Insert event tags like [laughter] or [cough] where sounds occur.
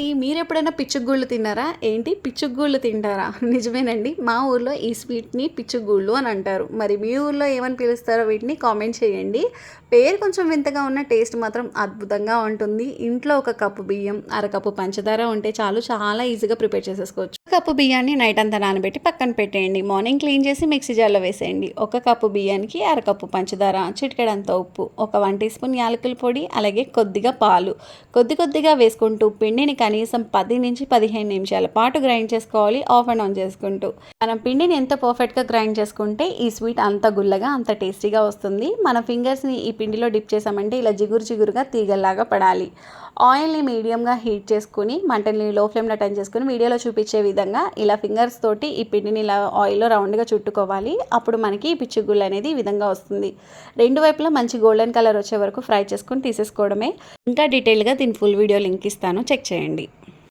అండి మీరు ఎప్పుడైనా పిచ్చుగూళ్ళు తిన్నారా? ఏంటి? పిచ్చుగూళ్ళు తింటారా? [laughs] నిజమేనండి. మా ఊర్లో ఈ స్వీట్ని పిచ్చుగూళ్ళు అని అంటారు. మరి మీ ఊర్లో ఏమని పిలుస్తారో వీటిని కామెంట్ చేయండి. పేరు కొంచెం వింతగా ఉన్న టేస్ట్ మాత్రం అద్భుతంగా ఉంటుంది. ఇంట్లో ఒక కప్పు బియ్యం అరకప్పు పంచదార ఉంటే చాలు చాలా ఈజీగా ప్రిపేర్ చేసేసుకోవచ్చు. ఒక కప్పు బియ్యాన్ని నైట్ అంతా నానబెట్టి పక్కన పెట్టేయండి. మార్నింగ్ క్లీన్ చేసి మిక్సీ జార్లో వేసేయండి. ఒక కప్పు బియ్యానికి అరకప్పు పంచదార చిటికెడంత ఉప్పు ఒక వన్ టీ స్పూన్ యాలకుల పొడి అలాగే కొద్దిగా పాలు. కొద్ది కొద్దిగా వేసుకుంటూ పిండిని కనీసం పది నుంచి పదిహేను నిమిషాల పాటు గ్రైండ్ చేసుకోవాలి ఆఫ్ అండ్ ఆన్ చేసుకుంటూ. మనం పిండిని ఎంత పర్ఫెక్ట్గా గ్రైండ్ చేసుకుంటే ఈ స్వీట్ అంత గుల్లగా అంత టేస్టీగా వస్తుంది. మన ఫింగర్స్ని ఈ పిండిలో డిప్ చేసామంటే ఇలా జిగురు జిగురుగా తీగల్లాగా పడాలి. ఆయిల్ని మీడియంగా హీట్ చేసుకుని మంటని లో ఫ్లేమ్లో టర్న్ చేసుకుని వీడియోలో చూపించే విధంగా ఇలా ఫింగర్స్ తోటి ఈ పిండిని ఇలా ఆయిల్లో రౌండ్గా చుట్టుకోవాలి. అప్పుడు మనకి ఈ పిచ్చిగుళ్ళు అనేది ఈ విధంగా వస్తుంది. రెండు వైపులా మంచి గోల్డెన్ కలర్ వచ్చే వరకు ఫ్రై చేసుకొని తీసేసుకోవడమే. ఇంకా డీటెయిల్గా దీని ఫుల్ వీడియో లింక్ ఇస్తాను. చెక్ చేయండి.